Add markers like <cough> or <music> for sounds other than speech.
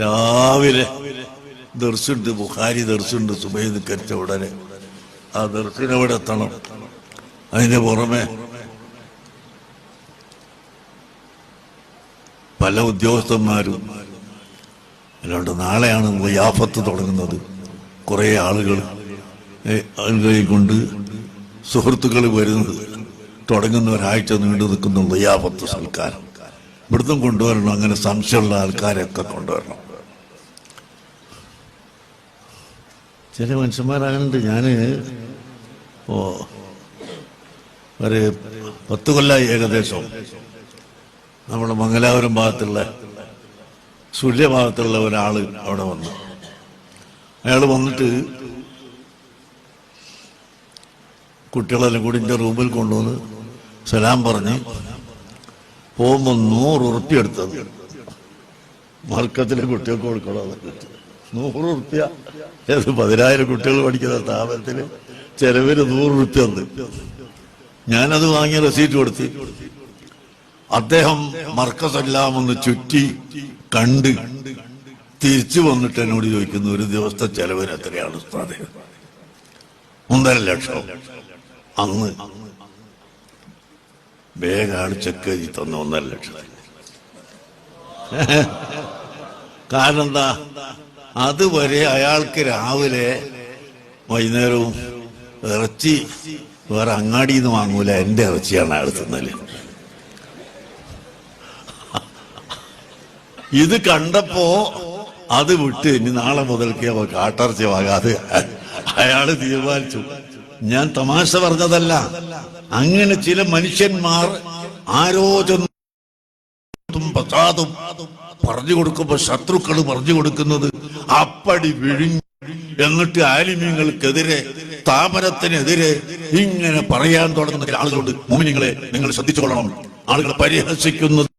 രാവിലെ ദർശുണ്ട് ബുഖാരി ദർശുണ്ട് സുബൈ നിക്കരിച്ച ഉടനെ. ആ ദർശനവിടെ എത്തണം? അതിന്റെ പുറമെ പല ഉദ്യോഗസ്ഥന്മാരും അല്ലാണ്ട് നാളെയാണ് വയാഫത്ത് തുടങ്ങുന്നത്. കുറേ ആളുകൾ ആളുകളെ കൊണ്ട് സുഹൃത്തുക്കൾ വരുന്നത് തുടങ്ങുന്ന ഒരാഴ്ച നീണ്ടു നിൽക്കുന്ന വയാഫത്ത് സൽക്കാരം ഇവിടുന്ന് കൊണ്ടുവരണം അങ്ങനെ സംശയമുള്ള ആൾക്കാരെയൊക്കെ കൊണ്ടുവരണം. ചില മനുഷ്യന്മാരാകുന്നുണ്ട് ഞാൻ ഓ ഒരു പത്ത് കൊല്ലായി ഏകദേശം നമ്മുടെ മംഗലാപുരം ഭാഗത്തുള്ള സുല്യ ഭാഗത്തുള്ള ഒരാൾ അവിടെ വന്നു. അയാൾ വന്നിട്ട് കുട്ടികളെല്ലാം കൂടി എന്റെ റൂമിൽ കൊണ്ടുവന്ന് സലാം പറഞ്ഞ് പോകുമ്പോൾ നൂറ് ഉറുപ്പ്യ എടുത്തത് മർക്കത്തിലെ കുട്ടികൾക്ക് കൊടുക്കണമെന്ന് നൂറ് റുപ്യ ഏത് പതിനായിരം കുട്ടികൾ പഠിക്കുന്ന സ്ഥാപനത്തിൽ ചെലവിന് നൂറ് റുപ്യ ഉണ്ട്. ഞാനത് വാങ്ങിയ റെസീറ്റ് കൊടുത്തി അദ്ദേഹം മർക്കസെല്ലാം ഒന്ന് ചുറ്റി കണ്ട് തിരിച്ചു വന്നിട്ട് എന്നോട് ചോദിക്കുന്നു ഒരു ദിവസത്തെ ചെലവിന് എത്രയാണ് ഒന്നര ലക്ഷം. അന്ന് വേഗാണ് ചെക്ക് എഴുതി തന്ന ഒന്നര ലക്ഷം <laughs> കാരണം എന്താ? അതുവരെ അയാൾക്ക് രാവിലെ വൈകുന്നേരവും ഇറച്ചി വേറെ അങ്ങാടിന്ന് വാങ്ങൂല എന്റെ ഇറച്ചിയാണ് അയാൾ തിന്നൽ. ഇത് കണ്ടപ്പോ അത് വിട്ട് ഇനി നാളെ മുതൽക്ക് അവ കാട്ടിറച്ചി വാങ്ങാതെ അയാൾ തീരുമാനിച്ചു. ഞാൻ തമാശ പറഞ്ഞതല്ല അങ്ങനെ ചില മനുഷ്യന്മാർ ആരോചന പ്രസാദും പറഞ്ഞു കൊടുക്കുമ്പോ ശത്രുക്കൾ പറഞ്ഞു കൊടുക്കുന്നത് അപ്പടി വിഴിഞ്ഞു എന്നിട്ട് ആലിമ്യങ്ങൾക്കെതിരെ സ്ഥാപനത്തിനെതിരെ ഇങ്ങനെ പറയാൻ തുടങ്ങുന്ന ആളുകളുണ്ട്. മോമിനിങ്ങളെ നിങ്ങൾ ശ്രദ്ധിച്ചുകൊള്ളണം ആളുകളെ പരിഹസിക്കുന്നത്